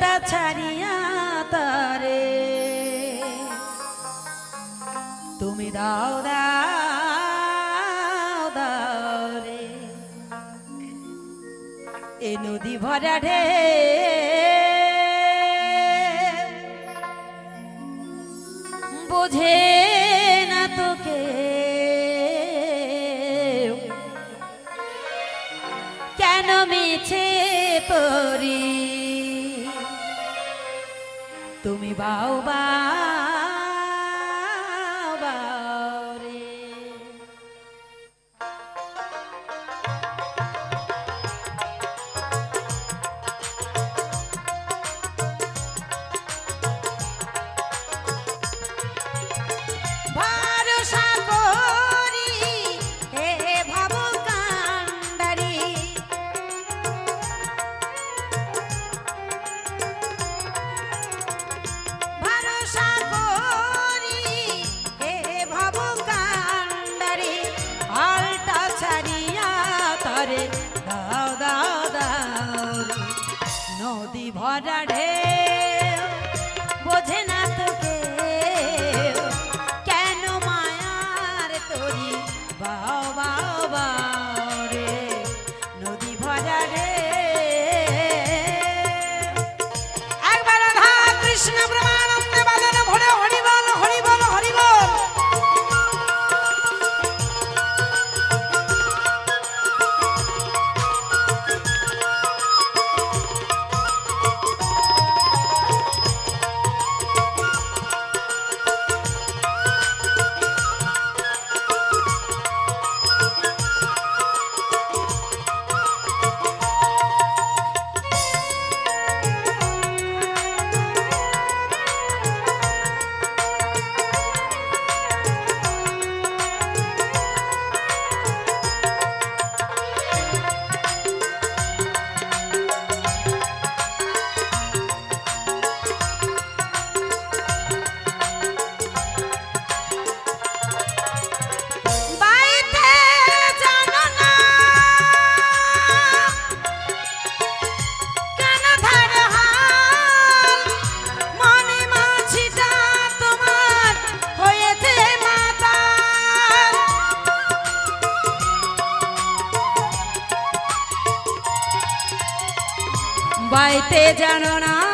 হালটা ছাড়িয়া তারে। তুমি দাও দাও দাও এ নদী ভরা ঢে বোঝে না তোকে। কেন মিছে পরি তুমি বাও নদী ভরা ঢে বোঝে না তোকে কেন মায়ার তরি বাও বাইতে জানো না?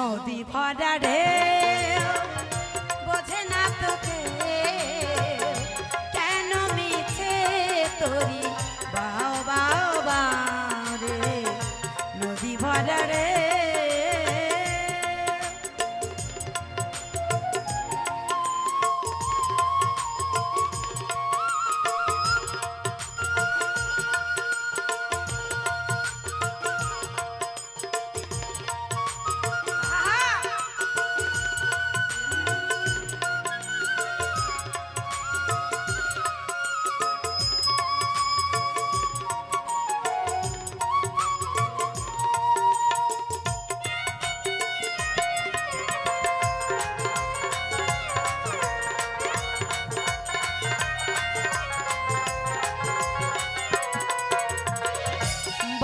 নদী ভরা বোঝে না তোকে কেন মিছে তোরি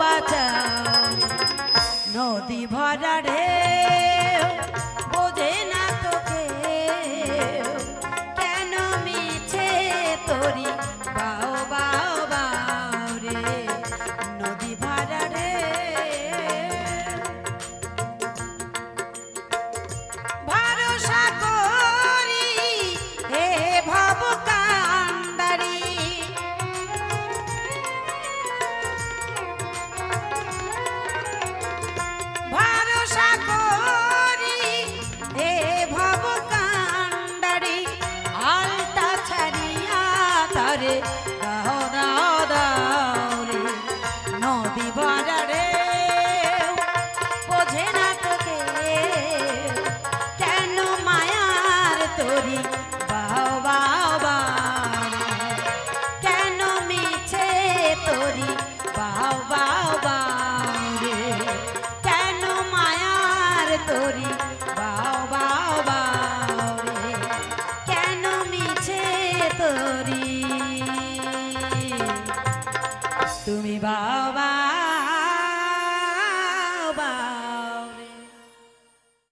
বাঁচাও নদী ভরা ঢেউ। রে বাবা